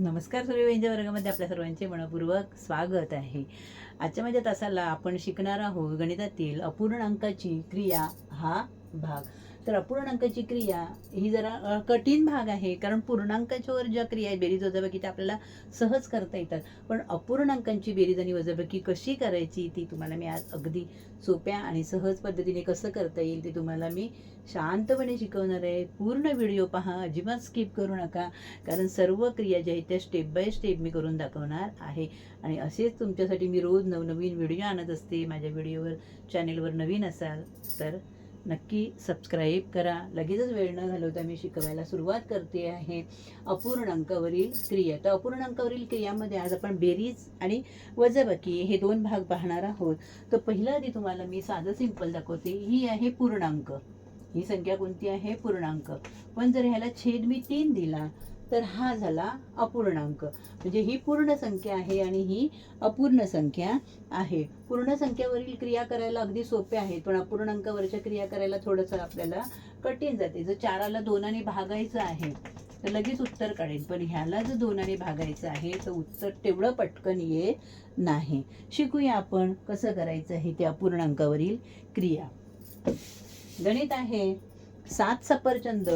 नमस्कार सूर्यवंच्या वर्गामध्ये आपल्या सर्वांचे मनपूर्वक स्वागत आहे. आजच्या माझ्या तासाला आपण शिकणार आहोत गणितातील अपूर्णांकाची क्रिया हा भाग. तर अपूर्णांकाची क्रिया ही जरा कठीण भाग आहे. कारण पूर्णांकाच्यावर ज्या क्रिया आहेत बेरीज वजाबाकी त्या आपल्याला सहज करता येतात. पण अपूर्णांकांची बेरीज आणि वजाबाकी कशी करायची ती तुम्हाला मी आज अगदी सोप्या आणि सहज पद्धतीने कसं करता येईल ते तुम्हाला मी शांतपणे शिकवणार आहे. पूर्ण व्हिडिओ पहा अजिबात स्किप करू नका. कारण सर्व क्रिया ज्या आहेत त्या स्टेप बाय स्टेप मी करून दाखवणार आहे. आणि असेच तुमच्यासाठी मी रोज नवनवीन व्हिडिओ आणत असते. माझ्या व्हिडिओवर चॅनेलवर नवीन असाल तर नक्की सबस्क्राईब करा. लगेचच वेळ न घालवता मी शिकवायला सुरुवात करते आहे. अपूर्णांकावरील क्रिया. तर अपूर्णांकावरील क्रियामध्ये आज आपण बेरीज आणि वजाबाकी हे दोन भाग पाहणार आहोत. तर पहिला आधी तुम्हाला मी साधं सिंपल दाखवते. ही आहे पूर्णांक. ही संख्या कोणती आहे? पूर्णांक. पण जर ह्याला छेद मी तीन दिला तर हा झाला अपूर्णांक. म्हणजे ही पूर्ण संख्या आहे आणि ही अपूर्ण संख्या आहे. पूर्ण संख्यावरील क्रिया करायला अगदी सोपे आहेत पण अपूर्णांकावरच्या क्रिया करायला थोडंसं आपल्याला कठीण जाते. जर चाराला दोनाने भागायचं आहे तर लगेच उत्तर काढेल पण ह्याला जर दोनाने भागायचं आहे तर उत्तर तेवढं पटकन येत नाही. शिकूया आपण कसं करायचं आहे त्या अपूर्णांकावरील क्रिया. गणित आहे. सात सफरचंद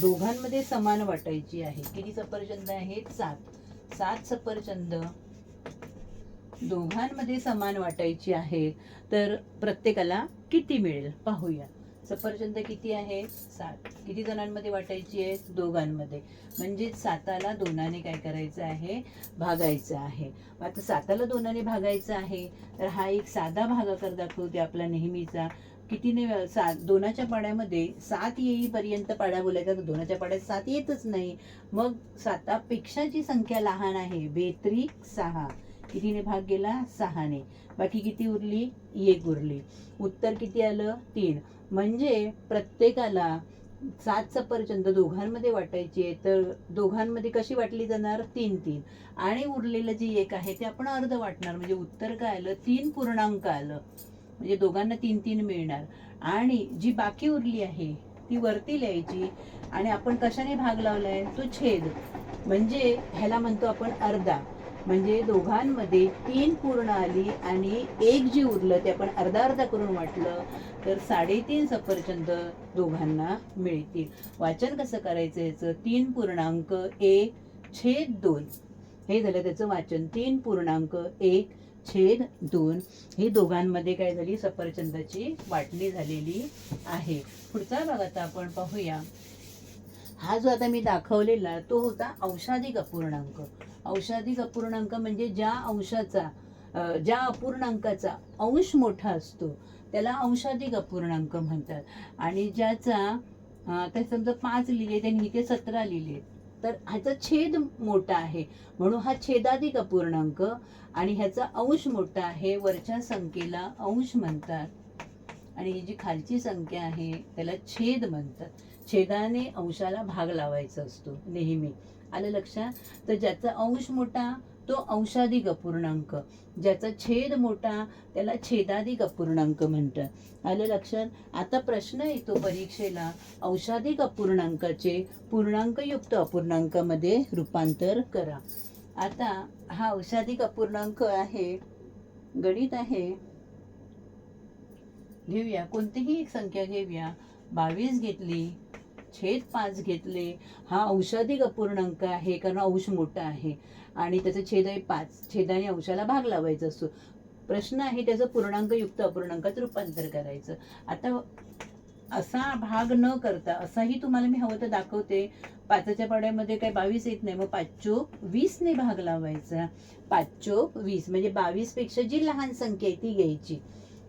दोघांमध्ये समान वाटायची आहे. किती सफरचंद आहेत? सात. सात सफरचंद दोघांमध्ये समान वाटायची आहेत तर प्रत्येकाला किती मिळेल? पाहूया. सफरचंद किती आहे? सात. किती जणांमध्ये वाटायची आहे? दोघांमध्ये. म्हणजे साताला दोनाने काय करायचं आहे? भागायचं आहे. आता साताला दोनाने भागायचं आहे तर हा एक साधा भागाकार दाखवते आपला नेहमीचा. कितीने सात दोनाच्या पाड्यामध्ये सात येईपर्यंत पाड्या बोलायचा तर दोनाच्या पाड्यात सात येतच नाही. मग सातापेक्षा जी संख्या लहान आहे. बेत्रिक सहा. कितीने भाग गेला? सहाने. बाकी किती उरली? एक उरली. उत्तर किती आलं? तीन. म्हणजे प्रत्येकाला सात सफरचंद दोघांमध्ये वाटायची आहे तर दोघांमध्ये कशी वाटली जाणार? तीन तीन. आणि उरलेलं जी एक आहे ते आपण अर्ध वाटणार. म्हणजे उत्तर काय आलं? तीन पूर्णांक आलं. म्हणजे दोघांना तीन तीन मिळणार. आणि जी बाकी उरली आहे ती वरती लिहायची आणि आपण कशाने भाग लावलाय? तो छेद. म्हणजे ह्याला म्हणतो आपण अर्धा. म्हणजे दोघांमध्ये तीन पूर्ण आली आणि एक जी उरलं ते आपण अर्धा अर्धा करून वाटलं तर साडेतीन सफरचंद दोघांना मिळतील. वाचन कसं करायचं याचं? तीन पूर्णांक एक छेद दोन. हे झालं त्याचं वाचन. तीन पूर्णांक एक छेद दोन ही दोघांमध्ये काय झाली? सफरचंदाची वाटणी झालेली आहे. पुढचा भाग आता आपण पाहूया. हा जो आता मी दाखवलेला तो होता औषाधिक अपूर्णांक औषाधिक अपूर्णांक म्हणजे ज्या अंशाचा ज्या अपूर्णांकाचा अंश मोठा असतो त्याला अंशाधिक अपूर्णांक म्हणतात. आणि ज्याचा ते समजा पाच लिहिले त्यांनी इथे सतरा लिहिले. तर ह्याचा छेद मोठा आहे. म्हणून हा छेदाधिक अपूर्णांक आणि ह्याचा अंश मोठा आहे. वरच्या संख्येला अंश म्हणतात. आणि ही जी खालची संख्या आहे त्याला छेद म्हणतात. छेदाने अंशाला भाग लावायचा असतो नेहमी. आलं लक्षात? तर ज्याचा अंश मोठा तो अंशाधिक अपूर्णांक ज्याचा छेद मोठा त्याला छेदाधिक अपूर्णांक म्हणतात. आलं लक्षात? आता प्रश्न येतो परीक्षेला अंशाधिक अपूर्णांकाचे पूर्णांकयुक्त अपूर्णांकामध्ये रूपांतर करा. आता हा औषधिक अपूर्णांक आहे गणित आहे. घेऊया कोणतीही एक संख्या घेऊया. बावीस घेतली छेद पाच घेतले. हा औषधिक अपूर्णांक आहे कारण अंश मोठा आहे. आणि त्याचं छेद आहे पाच छेदाने अंशाला भाग लावायचा असतो. प्रश्न आहे त्याचं पूर्णांकयुक्त अपूर्णांकात रूपांतर करायचं. आता असा भाग न करता असाही तुम्हाला मी हवं तर दाखवते. पाचच्या पाड्यामध्ये काय बावीस येत नाही मग पाचचोक वीसने भाग लावायचा. पाचचोक वीस म्हणजे बावीसपेक्षा जी लहान संख्या आहे ती घ्यायची.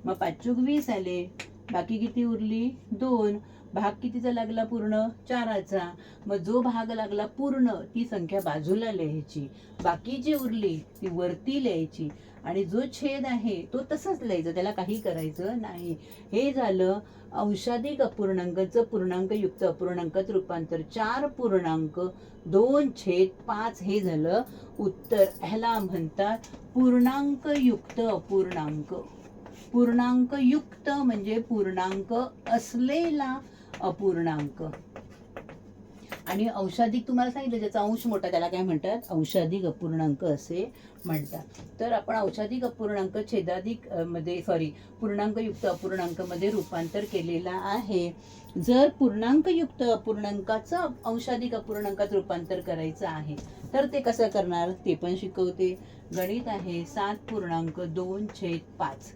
मग पाचचोक वीस आले बाकी किती उरली? दोन. भाग कितीचा लागला पूर्ण? चाराचा. मग जो भाग लागला पूर्ण ती संख्या बाजूला लिहायची. बाकी जी उरली ती वरती लिहायची. आणि जो छेद आहे तो तसंच लिहायचा. त्याला काही करायचं नाही. हे झालं अंशाधिक पूर्णांक पूर्णांकयुक्त अपूर्णांकात रूपांतर. चार पूर्णांक दोन छेद पाच हे झालं उत्तर. ह्याला म्हणतात पूर्णांकयुक्त अपूर्णांक. पूर्णांकयुक्त म्हणजे पूर्णांक असलेला अपूर्णांक. आणि औषधिक तुम्हाला सांगितलं ज्याचा अंश मोठा त्याला काय म्हणतात? औषधिक अपूर्णांक असे म्हणतात. तर आपण औषधिक अपूर्णांक छेदाधिकमध्ये सॉरी पूर्णांकयुक्त अपूर्णांकमध्ये रूपांतर केलेला आहे. जर पूर्णांकयुक्त अपूर्णांकाचं अंशाधिक अपूर्णांकात रूपांतर करायचं आहे तर ते कसं करणार? ते पण शिकवते. गणित आहे सात पूर्णांक दोन छेद पाच.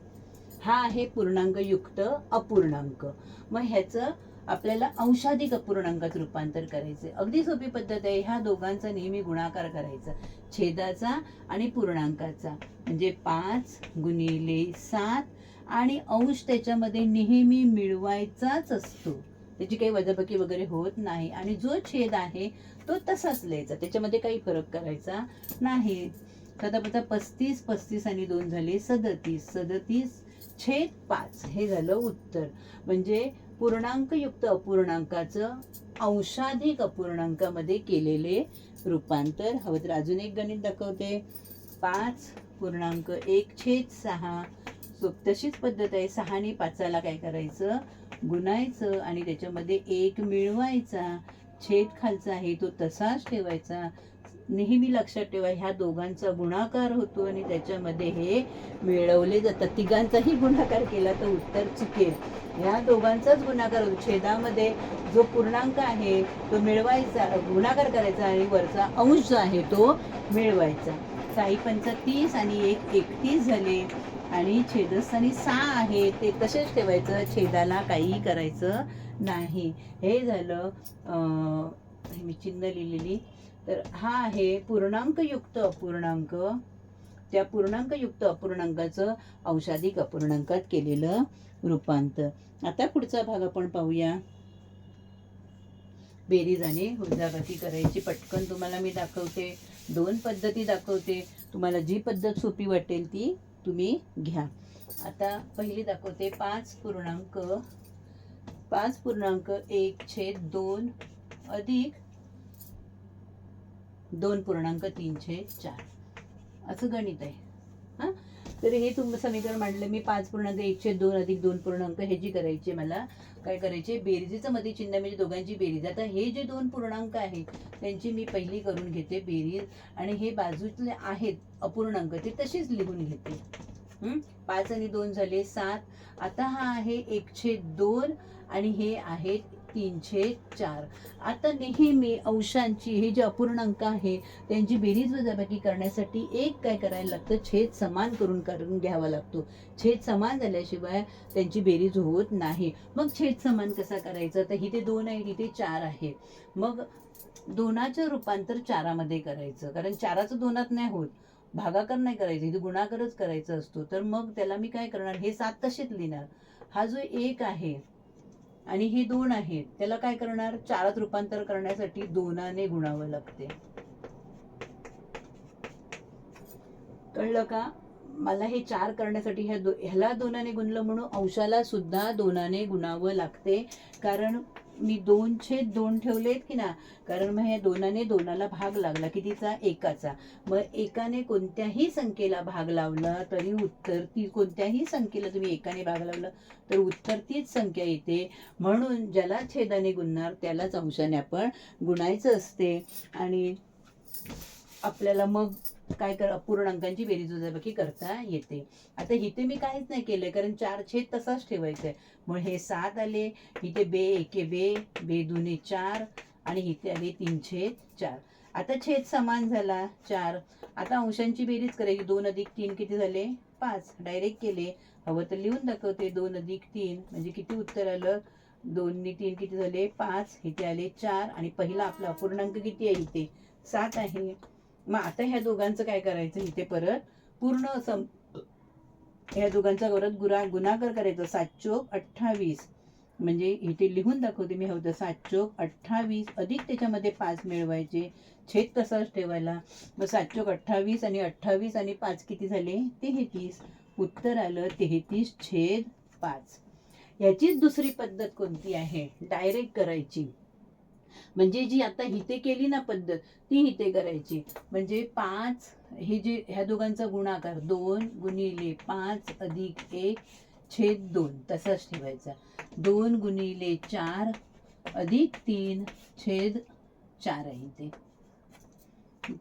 हा आहे पूर्णांकयुक्त अपूर्णांक. मग ह्याचं आपल्याला अंशाधिक अपूर्णांकात रूपांतर करायचे अगदी सोपी पद्धत आहे. ह्या दोघांचा नेहमी गुणाकार करायचा. छेदाचा आणि पूर्णांकाचा. म्हणजे पाच गुणिले सात आणि अंश त्याच्यामध्ये नेहमी मिळवायचाच असतो. त्याची काही वजाबाकी वगैरे होत नाही. आणि जो छेद आहे तो तसाच लिहायचा. त्याच्यामध्ये काही फरक करायचा नाही. आता पस्तीस पस्तीस आणि दोन झाले सदतीस. सदतीस छेद पाच. हे झालं उत्तर. म्हणजे पूर्णांकयुक्त अपूर्णांकाचं अंशाधिक अपूर्णांकामध्ये केलेले रूपांतर. हवं तर अजून एक गणित दाखवते. पाच पूर्णांक एक छेद सहा. सो तशीच पद्धत आहे. सहाने पाचाला काय करायचं? गुणायचं आणि त्याच्यामध्ये एक मिळवायचा. छेद खालचा आहे तो तसाच ठेवायचा. नेहमी लक्षात ठेवा ह्या दोघांचा गुणाकार होतो आणि त्याच्यामध्ये हे मिळवले जातात. तिघांचाही गुणाकार केला तर उत्तर चुकेल. ह्या दोघांचाच गुणाकार होतो. छेदामध्ये जो पूर्णांक आहे तो मिळवायचा गुणाकार करायचा आणि वरचा अंश जो आहे तो मिळवायचा. साई पंच तीस आणि एक एकतीस झाले आणि छेदस्थानी सहा आहे. ते तसेच ठेवायचं. छेदाला काही करायचं नाही. हे झालं मी चिन्ह लिहिलेली. तर हा आहे पूर्णांकयुक्त अपूर्णांक. त्या पूर्णांकयुक्त अपूर्णांकाचं औषधिक अपूर्णांकात केलेलं रूपांतर. आता पुढचा भाग आपण पाहूया. बेरीज आणि वजाबाकी करायची पटकन तुम्हाला मी दाखवते. दोन पद्धती दाखवते. तुम्हाला जी पद्धत सोपी वाटेल ती तुम्ही घ्या. आता पहिली दाखवते पाच पूर्णांक. पाच पूर्णांक एक छेद दोन अधिक दोन पूर्णांक तीनशे चार. असं गणित आहे. हां? तर हे तुम समीकरण मांडलं. मी पाच पूर्णांक एकशे दोन अधिक दोन पूर्णांक हे जी करायची मला काय करायचे? बेरजेचं मध्ये चिन्ह म्हणजे दोघांची बेरीज. आता हे जे दोन पूर्णांक आहेत त्यांची मी पहिली करून घेते बेरीज. आणि हे बाजूतले आहेत अपूर्णांक ते तसेच लिहून घेते. पाच आणि दोन झाले सात. आता हा आहे एकशे दोन आणि हे आहेत तीनशे चार. आता नेहमी अंशांची हे जे अपूर्णांक आहे त्यांची बेरीज वजाबाकी करण्यासाठी एक काय करायला लागतं? छेद समान करून करून घ्यावा लागतो. छेद समान झाल्याशिवाय त्यांची बेरीज होत नाही. मग छेद समान कसा करायचा? तर इथे दोन आहे इथे चार आहे. मग दोनाचं रूपांतर चारामध्ये करायचं. कारण चाराचं दोनात नाही होत. भागाकार नाही करायचं. इथे गुणाकारच करायचा असतो. तर मग त्याला मी काय करणार? हे सात तसेच लिहिणार? हा जो एक आहे आणि हे दोन आहेत. त्याला काय करणार? चारात रूपांतर करण्यासाठी दोनाने गुणावं लागते. कळलं का? मला हे चार करण्यासाठी ह्या दो ह्याला दोनाने गुणलं म्हणून अंशाला सुद्धा दोनाने गुणावं लागते. कारण मी दोन छेद दोन ठेवलेत की ना? कारण मग ह्या दोनाने दोनाला भाग लागला कितीचा? एकाचा. मग एकाने कोणत्याही संख्येला भाग लावला तरी उत्तर ती कोणत्याही संख्येला तुम्ही एकाने भाग लावला तर उत्तर तीच संख्या येते. म्हणून ज्याला छेदाने गुणणार त्यालाच अंशाने आपण गुणायचं असते. आणि आपल्याला मग काय कर अपूर्णांकांची बेरीज वजाबाकी करता येते. आता इथे मी काहीच नाही केलंय कारण चार छेद तसाच ठेवायचा आहे मग हे सात आले इथे बे एके बे बे दुने चार आणि इथे आले तीन छेद चार. आता छेद समान झाला चार. आता अंशांची बेरीज करायची दोन अधिक तीन किती झाले? पाच. डायरेक्ट केले. हवं तर लिहून दाखवते दोन अधिक तीन. म्हणजे किती उत्तर आलं? दोन्ही तीन किती झाले? पाच. इथे आले चार. आणि पहिला आपला अपूर्णांक किती आहे इथे? सात आहे. मग आता ह्या दोघांचं काय करायचं इथे परत पूर्ण सं ह्या दोघांचा परत गुरा गुणाकार करायचा. सात चोक अठ्ठावीस. म्हणजे इथे लिहून दाखवते मी हवं सात चोक अठ्ठावीस. अधिक त्याच्यामध्ये पाच मिळवायचे. छेद तसाच ठेवायला? मग सात चोक अठ्ठावीस आणि अठ्ठावीस आणि पाच किती झाले? तेहतीस. उत्तर आलं तेहतीस छेद पाच. याचीच दुसरी पद्धत कोणती आहे? डायरेक्ट करायची. म्हणजे जी आता हिते केली ना पद्धत ती हिते करायची. म्हणजे पाच हे जे ह्या दोघांचा गुणाकार दोन गुणिले पाच अधिक एक छेद दोन तसाच ठेवायचा. दोन गुणिले चार अधिक तीन छेद चार आहे ते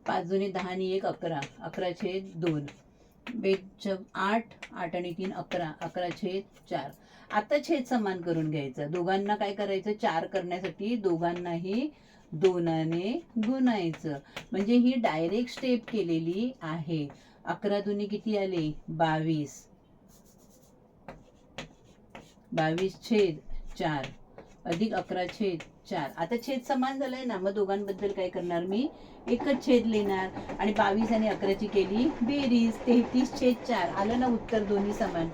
पाच जुने दहा आणि एक अकरा अकरा छेद दोन. बेच आठ आठ आणि तीन अकरा अकरा छेद चार. आता छेद समान करून घ्यायचं. दोघांना काय करायचं? चार करण्यासाठी दोघांनाही दोनाने गुणायचं. म्हणजे ही डायरेक्ट स्टेप केलेली आहे. अकरा दुनी किती आले? बावीस. बावीस छेद चार. अधिक अकरा छेद चार. आता छेद समान झालाय ना मग दोघांबद्दल काय करणार मी? एकच छेद लिहिणार. आणि बावीस आणि अकराची केली बेरीज. तेहतीस छेद चार. आलं ना उत्तर दोन्ही समान?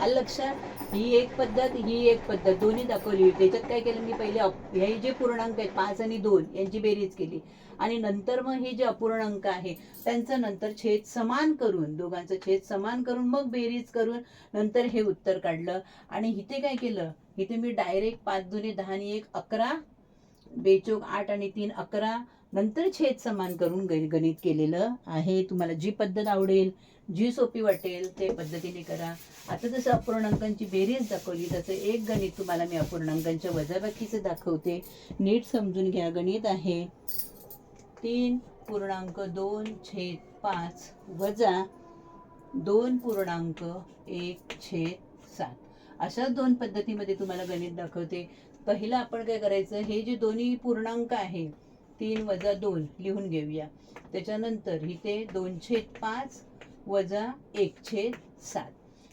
आलं लक्षात? ही एक पद्धत ही एक पद्धत. दोन्ही दाखवली. होती त्याच्यात काय केलं? मी पहिले हे जे पूर्णांक आहेत पाच आणि दोन यांची बेरीज केली. आणि नंतर मग हे जे अपूर्णांक आहे त्यांचं नंतर छेद समान करून दोघांचं छेद समान करून मग बेरीज करून नंतर हे उत्तर काढलं. आणि इथे काय केलं? इथे मी डायरेक्ट पाच दोन्ही दहा आणि एक अकरा बेचोक आठ आणि तीन अकरा नंतर छेद समान करून गण- गणित केलेलं आहे. तुम्हाला जी पद्धत आवडेल जी सोपी वाटेल ते पद्धतीने करा. आता जसं अपूर्णांकांची बेरीज दाखवली तसं एक गणित तुम्हाला मी अपूर्णांकांच्या वजाबाकीचं दाखवते. नीट समजून घ्या गणित आहे. तीन पूर्णांक दोन छेद पाच वजा दोन पूर्णांक एक छेद सात. अशा दोन पद्धतीमध्ये तुम्हाला गणित दाखवते. पहिलं आपण काय करायचं हे जे दोन्ही पूर्णांक आहे तीन वजा दोन लिहून घेऊया. त्याच्यानंतर इथे दोन छेद पाच वजा एक छेद सात.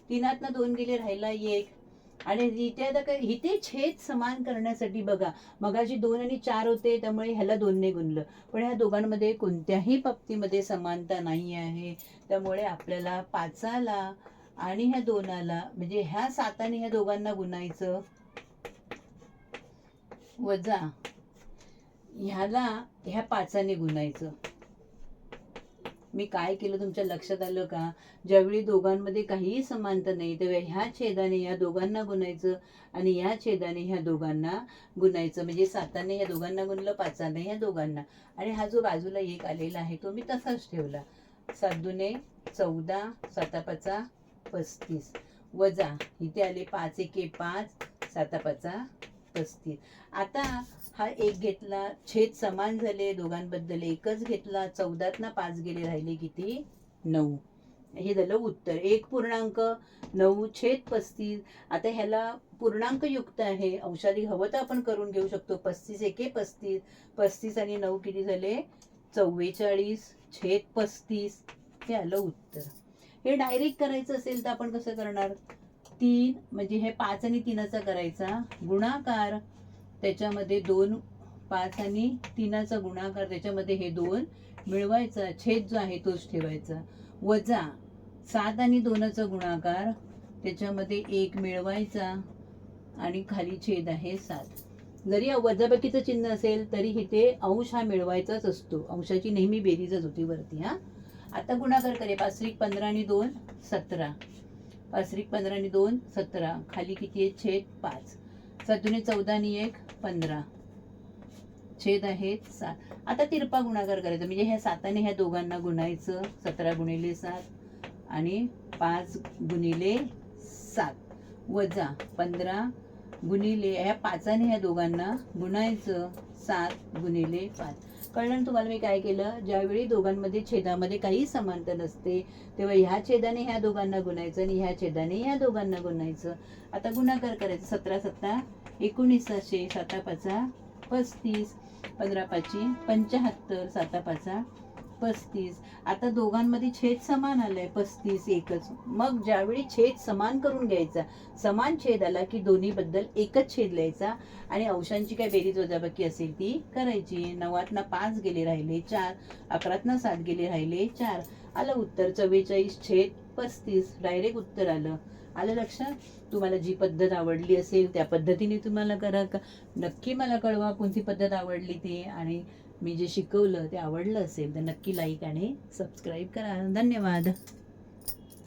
तीनातनं दोन गेले राहिला एक. आणि इथे आता काय इथे छेद समान करण्यासाठी बघा मगाशी दोन आणि चार होते त्यामुळे ह्याला दोनने गुणलं. पण ह्या दोघांमध्ये कोणत्याही बाबतीमध्ये समानता नाही आहे. त्यामुळे आपल्याला पाचाला आणि ह्या दोनाला म्हणजे ह्या साताने ह्या दोघांना गुणायचं वजा ह्याला ह्या पाचाने गुणायचं. मी काय केलं तुमच्या लक्षात आलं का? ज्यावेळी दोघांमध्ये काहीही समानता नाही तेव्हा ह्या छेदाने या दोघांना गुणायचं आणि या छेदाने ह्या दोघांना गुणायचं. म्हणजे साताने या दोघांना गुणलं पाचाने ह्या दोघांना. आणि हा जो बाजूला एक आलेला आहे तो मी तसाच ठेवला. सात दुने चौदा सातापाचा पस्तीस. वजा इथे आले पाच एके पाच. सातापाचा असतील. आता हा एक घेतला छेद समान झाले दोघांबद्दल एकच घेतला चौदातना पाच गेले राहिले किती? नऊ. हे झालं उत्तर. एक पूर्णांक नऊ छेद पस्तीस. आता ह्याला पूर्णांक युक्त आहे. अंशाधिक हवं तर आपण करून घेऊ शकतो. पस्तीस एके पस्तीस. पस्तीस आणि नऊ किती झाले? चव्वेचाळीस छेद पस्तीस. हे आलं उत्तर. हे डायरेक्ट करायचं असेल तर आपण कसं करणार? तीन म्हणजे हे पाच आणि तिनाचा करायचा गुणाकार त्याच्यामध्ये दोन पाच आणि तीनाचा गुणाकार त्याच्यामध्ये हे दोन मिळवायचा. छेद जो आहे तोच ठेवायचा. वजा सात आणि दोनाचा गुणाकार त्याच्यामध्ये एक मिळवायचा आणि खाली छेद आहे सात. जरी वजाबाकीचं चिन्ह असेल तरी इथे अंश हा मिळवायचाच असतो. अंशाची नेहमी बेरीजच होती वरती हा. आता गुणाकार करे पाचरिक पंधरा आणि दोन सतरा. पाचरिक पंधरा आणि दोन सतरा. खाली किती आहे छेद पाच. सतुने चौदा आणि एक पंधरा. छेद आहेत सात. आता तिरपा गुणाकार करायचा. म्हणजे ह्या साताने ह्या दोघांना गुणायचं. सतरा गुणिले सात आणि पाच गुणिले सात. वजा पंधरा गुणिले ह्या पाचाने ह्या दोघांना गुणायचं सात गुणिले पाच. कळलं तुम्हाला मी काय केलं? ज्यावेळी दोघांमध्ये छेदामध्ये काही समानता नसते तेव्हा ह्या छेदाने ह्या दोघांना गुणायचं आणि ह्या छेदाने ह्या दोघांना गुणायचं. आता गुणाकार करायचं. सतरा सत्ता एकोणीसाशे साता पाचा पस्तीस पंधरा पाचशे पंच्याहत्तर साता पाचा पस्तीस. आता दोघांमध्ये छेद समान आलाय पस्तीस एकच. मग ज्यावेळी छेद समान करून घ्यायचा समान छेद आला की दोन्ही बद्दल एकच छेद लिहायचा आणि अंशांची काय बेरीज वजाबाकी असेल ती करायची. नवातनं पाच गेले राहिले चार अकरातनं सात गेले राहिले चार. आलं उत्तर चव्वेचाळीस छेद पस्तीस डायरेक्ट उत्तर आलं. आलं लक्षात? तुम्हाला जी पद्धत आवडली असेल त्या पद्धतीने तुम्हाला करा. का नक्की मला कळवा कोणती पद्धत आवडली ती आणि मी जे शिकवलं ते आवडलं असेल तर नक्की लाईक आणि सबस्क्राईब करा. धन्यवाद.